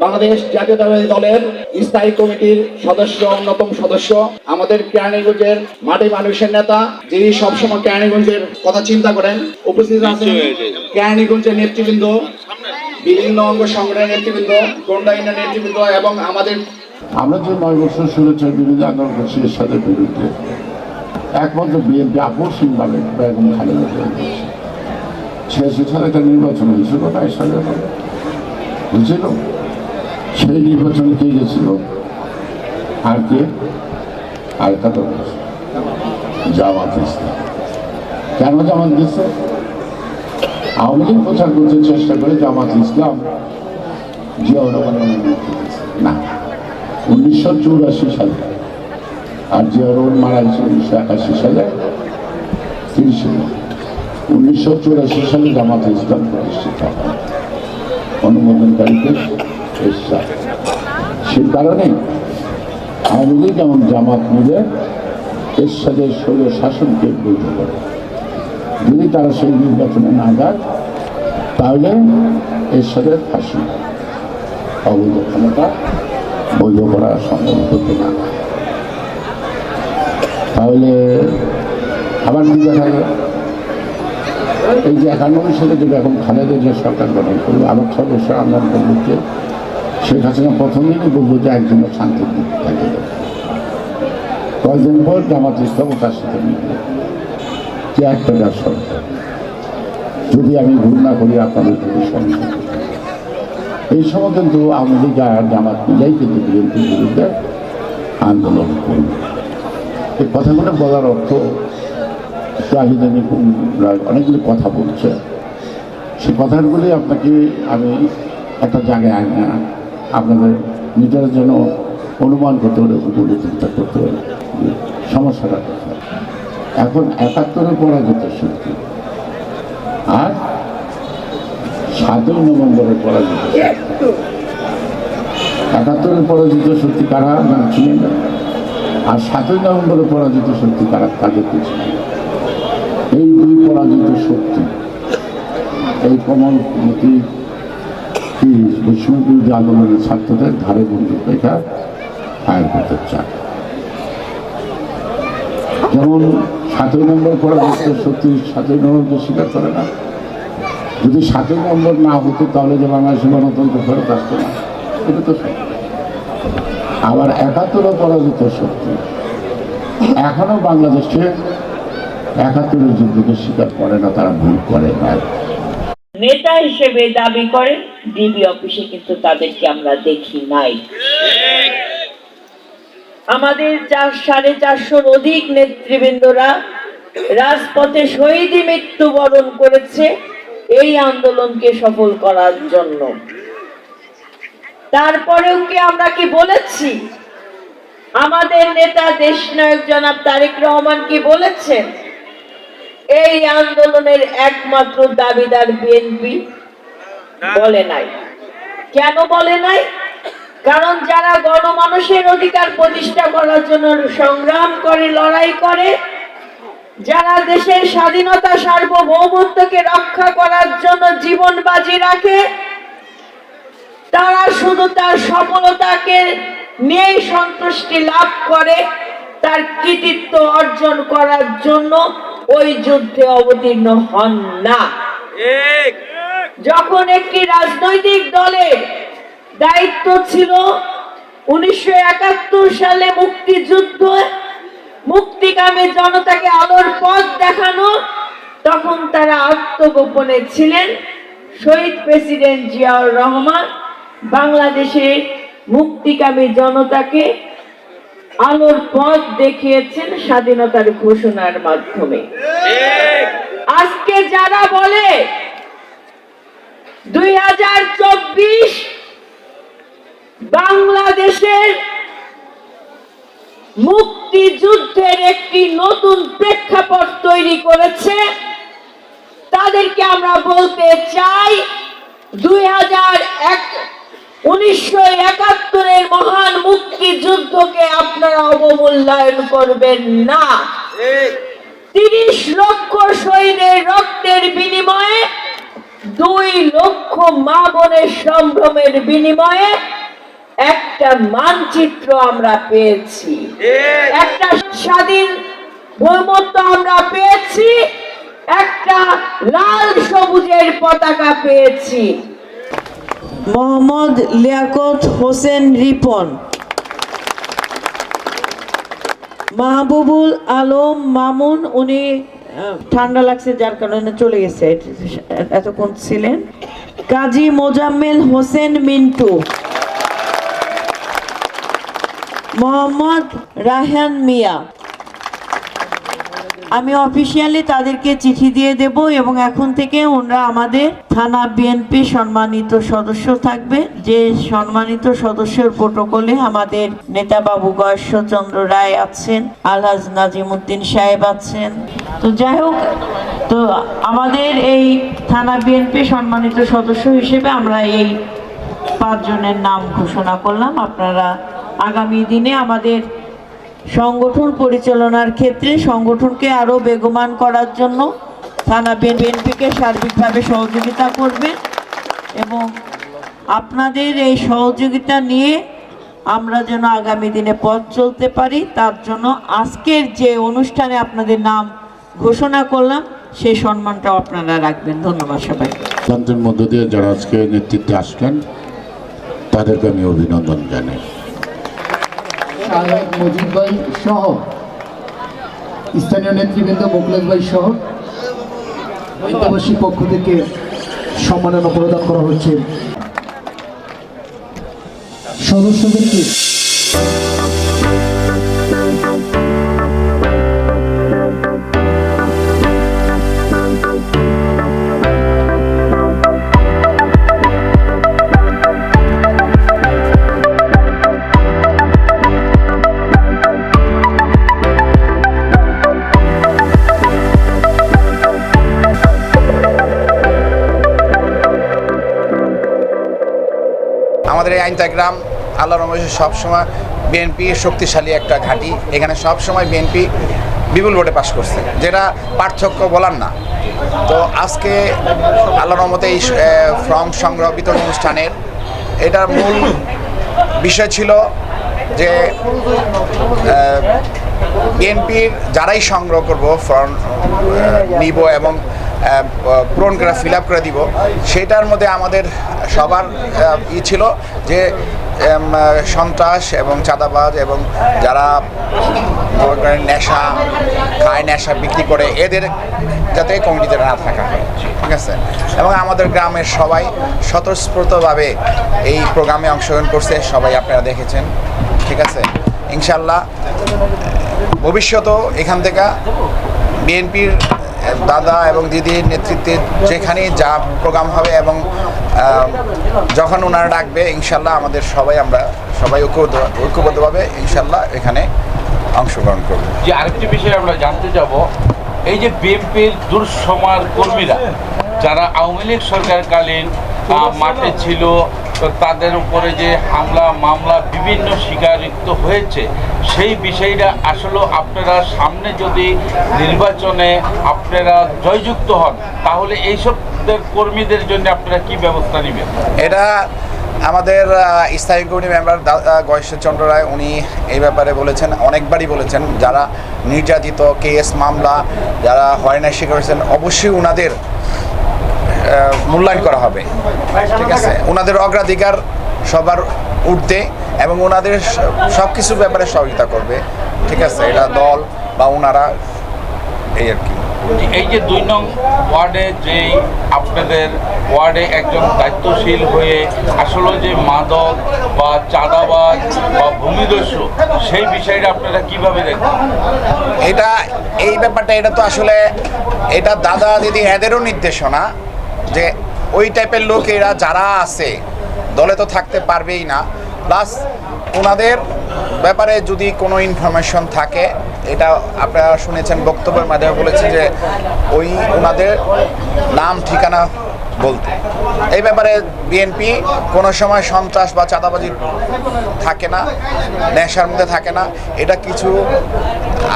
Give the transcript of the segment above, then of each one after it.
বাংলাদেশ জাতীয়তাবাদী দলের স্থায়ী কমিটির সদস্য অন্যতম সদস্য আমাদের কেরানীগঞ্জের মাটি মানুষের নেতা যিনি সবসময় কেরানীগঞ্জের কথা চিন্তা করেন উপস্থিত আছেন কেরানীগঞ্জের নেতৃবৃন্দ বিভিন্ন অঙ্গ সংগঠনের নেতৃবৃন্দ গন্ডাইনের নেতৃবৃন্দ এবং আমাদের আমরা যে নয় বছর সুরক্ষার বিরুদ্ধে আন্দোলন করছি এরশাদের বিরুদ্ধে। একমাত্র বিএনপি বেগম খালেদা জিয়া একটা নির্বাচন হয়েছিল সালে বুঝছিল সেই নির্বাচনে কে গেছিল? আর কে? আর কাটা জামাত কেন জামাত দিচ্ছে আওয়ামী লীগ প্রচার করতে চেষ্টা করে জামাত ইসলাম জিয়া রহমানের নেতৃত্বে না, উনিশশো চৌরাশি সালে। আর জিয়া রহমান মারা গেছে উনিশশো একাশি সালে, তিরিশে। উনিশশো চৌরাশি সালে জামাত ইসলাম প্রতিষ্ঠিত হয়। অনুমোদনকারীকে সে কারণে আওয়ামী লীগ এবং জামাত মিলে এরশাদের ষোলো শাসনকে বৈধ করে। যদি তারা সেই নির্বাচনে না যায়, তাহলে এরশাদের ফাঁসি অবৈধ ক্ষমতা বৈধ করা সম্ভব হতো না তাহলে আবার কি দেখা এই যে একানব্বই সালে যে এখন খালেদের যে সরকার গঠন করল আবার ছয় বছর করল যে শেখ হাসিনা প্রথম বলব যে একজনের শান্তি থাকে। কয়েকদিন পর জামাত ইসলাম তার সাথে যে একটা যার সরকার। যদি আমি ভুল না করি, আপনাদের যদি সন্দেহ এই সময় কিন্তু লীগ আর জামাত মিলাই কিন্তু বিএনপির বিরুদ্ধে আন্দোলন করল। এই কথাগুলো বলার অর্থ আগে অনেকগুলি কথা বলছে। সেই কথাগুলি আপনাকে আমি একটা জায়গায় আনা, আপনাদের নিজের জন্য অনুমান করতে পারে উপরে চিন্তা করতে যে সমস্যাটা কোথায়? এখন একাত্তরের পরাজিত শক্তি আর সাতই নভেম্বরের পরাজিত শক্তি। একাত্তরের পরাজিত শক্তি কারা? না? আর সাতই নভেম্বরের পরাজিত শক্তি কারা? তাদের কিছু এই দুই পরাজিত শক্তি, এই কমল কি বিষ্ণুপুর আন্দোলনের ছাত্রদের ধারে বন্ধু রেখা ফায়ার করতে চায়। যেমন সাতই নম্বর করা পরাজিত সত্যি সাতই নম্বরকে স্বীকার করে না। যদি সাতই নম্বর না হতো, তাহলে যে বাংলাদেশের গণতন্ত্র ফেরত আসতো না। এটা তো সত্য। আবার একাত্তরও পরাজিত শক্তি, এখনও বাংলাদেশে একাত্তরের যুদ্ধকে স্বীকার করে না, তারা ভুল করে না। নেতা হিসেবে দাবি করেন ডিবি অফিসে কিন্তু তাদেরকে আমরা দেখি নাই। আমাদের চার, সাড়ে চারশোর অধিক নেতৃবৃন্দরা রাজপথে মৃত্যুবরণ করেছে, এই আন্দোলনকে সফল করার জন্য। তারপরেও কি আমরা কি বলেছি? আমাদের নেতা দেশনায়ক জনাব তারেক রহমান কি বলেছেন? এই আন্দোলনের একমাত্র দাবিদার বিএনপি বলে নাই। কেন বলে নাই? কারণ যারা গণমানুষের অধিকার প্রতিষ্ঠা করার জন্য সংগ্রাম করে লড়াই করে যারা দেশের স্বাধীনতা সার্বভৌমত্বকে রক্ষা করার জন্য জীবন বাজি রাখে তারা শুধু তার সফলতাকে নিয়েই সন্তুষ্টি লাভ করে তার কৃতিত্ব অর্জন করার জন্য ওই যুদ্ধে অবতীর্ণ হন না। যখন একটি রাজনৈতিক দলের দায়িত্ব ছিল উনিশশো একাত্তর সালে মুক্তিযুদ্ধ মুক্তিকামী জনতাকে আলোর পথ দেখানো তখন তারা আত্মগোপনে ছিলেন। শহীদ প্রেসিডেন্ট জিয়াউর রহমান বাংলাদেশের মুক্তিকামী জনতাকে আলোর পথ দেখিয়েছেন স্বাধীনতার ঘোষণার মাধ্যমে। আজকে যারা বলে দুই হাজার চব্বিশ বাংলাদেশের মুক্তিযুদ্ধের একটি নতুন প্রেক্ষাপট তৈরি করেছে তাদেরকে আমরা বলতে চাই দুই হাজার এক উনিশশো একাত্তরের মহান মুক্তিযুদ্ধকে আপনারা অবমূল্যায়ন করবেন না। তিরিশ লক্ষ শহীদের রক্তের বিনিময়ে, দুই লক্ষ মা বোনের সম্ভ্রমের বিনিময়ে একটা মানচিত্র আমরা পেয়েছি। একটা স্বাধীন ভূমত্ব আমরা পেয়েছি, একটা লাল সবুজের পতাকা পেয়েছি। মোহাম্মদ লিয়াকত হোসেন রিপন। মাহবুবুল আলম মামুন, উনি ঠান্ডা লাগছে যার কারণে চলে গেছে। এতক্ষণ ছিলেন। কাজী মোজাম্মেল হোসেন মিন্টু। মোহাম্মদ রাহান মিয়া। আমি অফিসিয়ালি তাদেরকে চিঠি দিয়ে দেব এবং এখন থেকে ওনারা আমাদের থানা বিএনপি সম্মানিত সদস্য থাকবে। যে সম্মানিত সদস্যর প্রোটোকলে আমাদের নেতা বাবু গয়েশ্বরচন্দ্র রায় আছেন, আলহাজ নাজিমুদ্দিন সাহেব আছেন। তো যাই হোক, তো আমাদের এই থানা বিএনপি সম্মানিত সদস্য হিসেবে আমরা এই পাঁচজনের নাম ঘোষণা করলাম। আপনারা আগামী দিনে আমাদের সংগঠন পরিচালনার ক্ষেত্রে সংগঠনকে আরও বেগমান করার জন্য থানা বিএনপিকে সার্বিকভাবে সহযোগিতা করবে এবং আপনাদের এই সহযোগিতা নিয়ে আমরা যেন আগামী দিনে পথ চলতে পারি। তার জন্য আজকের যে অনুষ্ঠানে আপনাদের নাম ঘোষণা করলাম সেই সম্মানটাও আপনারা রাখবেন। ধন্যবাদ সবাইকে সিদ্ধান্তের মধ্য দিয়ে যারা আজকে নেতৃত্বে আসলেন, তাদেরকে আমি অভিনন্দন জানাই। সাহেব মজিদ ভাই সহ স্থানীয় নেতৃবৃন্দ মুকলেশ ভাই সহ বিদ্যাবাসী পক্ষ থেকে সম্মাননা প্রদান করা হচ্ছে। সদস্যদেরকে আমাদের এই আইনতা গ্রাম আল্লাহ রমেশ সবসময় বিএনপি শক্তিশালী একটা ঘাঁটি। এখানে সবসময় বিএনপি বিপুল ভোটে পাশ করছে, যেটা পার্থক্য বলার না। তো আজকে আল্লাহ রহমতে এই ফর্ম সংগ্রহ বিতরণ অনুষ্ঠানের এটার মূল বিষয় ছিল যে বিএনপির যারাই সংগ্রহ করব, ফর্ম নিব এবং পূরণ করে ফিল আপ করে দিব। সেটার মধ্যে আমাদের সবার ই ছিল যে সন্ত্রাস এবং চাঁদাবাজ এবং যারা নেশা, খায় নেশা বিক্রি করে, এদের যাতে কমিটিতে না থাকা হয়, ঠিক আছে? এবং আমাদের গ্রামের সবাই স্বতঃস্ফূর্তভাবে এই প্রোগ্রামে অংশগ্রহণ করছে, সবাই আপনারা দেখেছেন, ঠিক আছে? ইনশাল্লাহ ভবিষ্যতেও এখান থেকে বিএনপির দাদা এবং দিদির নেতৃত্বে যেখানেই যা প্রোগ্রাম হবে এবং যখন ওনারা ডাকবে, ইনশাল্লাহ আমাদের সবাই আমরা সবাই ঐক্যবদ্ধ, ঐক্যবদ্ধভাবে ইনশাল্লাহ এখানে অংশগ্রহণ করব। যে আরেকটি বিষয়ে আমরা জানতে যাব, এই যে বিএনপির দুঃসময়ের কর্মীরা, যারা আওয়ামী লীগ সরকারকালীন মাঠে ছিল। তাদের উপরে যে হামলা, মামলা, বিভিন্ন শিকারিত হয়েছে, সেই বিষয়টা আসলে আপনারা সামনে যদি নির্বাচনে আপনারা জয়যুক্ত হন, তাহলে এইসব কর্মীদের জন্য আপনারা কি ব্যবস্থা নেবেন? এটা আমাদের স্থায়ী কমিটি মেম্বার গয়েশ্বরচন্দ্র রায়, উনি এই ব্যাপারে বলেছেন, অনেকবারই বলেছেন, যারা নির্যাতিত কেস, মামলা, যারা হয়রানির শিকার হয়েছেন অবশ্যই ওনাদের মূল্যায়ন করা হবে। ঠিক আছে? ওনাদের অগ্রাধিকার সবার ঊর্ধ্বে এবং ওনাদের সব কিছু ব্যাপারে সহযোগিতা করবে। ঠিক আছে? এটা দল বা ওনারা এই আর কি। এই যে দুই নং ওয়ার্ডে যেই আপনাদের ওয়ার্ডে একজন দায়িত্বশীল হয়ে আসলে যে মাদক বা চাঁদাবাজ বা ভূমিদস্যু সেই বিষয়টা আপনারা কীভাবে দেখেন এটা এই ব্যাপারটা এটা তো আসলে এটা দাদা দিদি এদেরও নির্দেশনা। যে ওই টাইপের লোক এরা যারা আছে দলে তো থাকতে পারবেই না। প্লাস ওনাদের ব্যাপারে যদি কোনো ইনফরমেশন থাকে এটা আপনারা শুনেছেন বক্তব্যের মাধ্যমে বলেছেন যে ওই ওনাদের নাম ঠিকানা বলতে। এই ব্যাপারে বিএনপি কোনো সময় সন্ত্রাস বা চাঁদাবাজি থাকে না নেশার মধ্যে থাকে না। এটা কিছু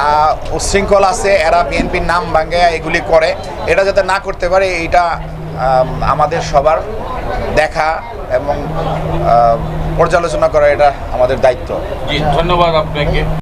আহ, উচ্ছৃঙ্খল আছে এরা বিএনপির নাম ভাঙে এগুলি করে। এটা যাতে না করতে পারে আম, আমাদের সবার দেখা এবং পর্যালোচনা করা এটা আমাদের দায়িত্ব। জি ধন্যবাদ আপনাকে।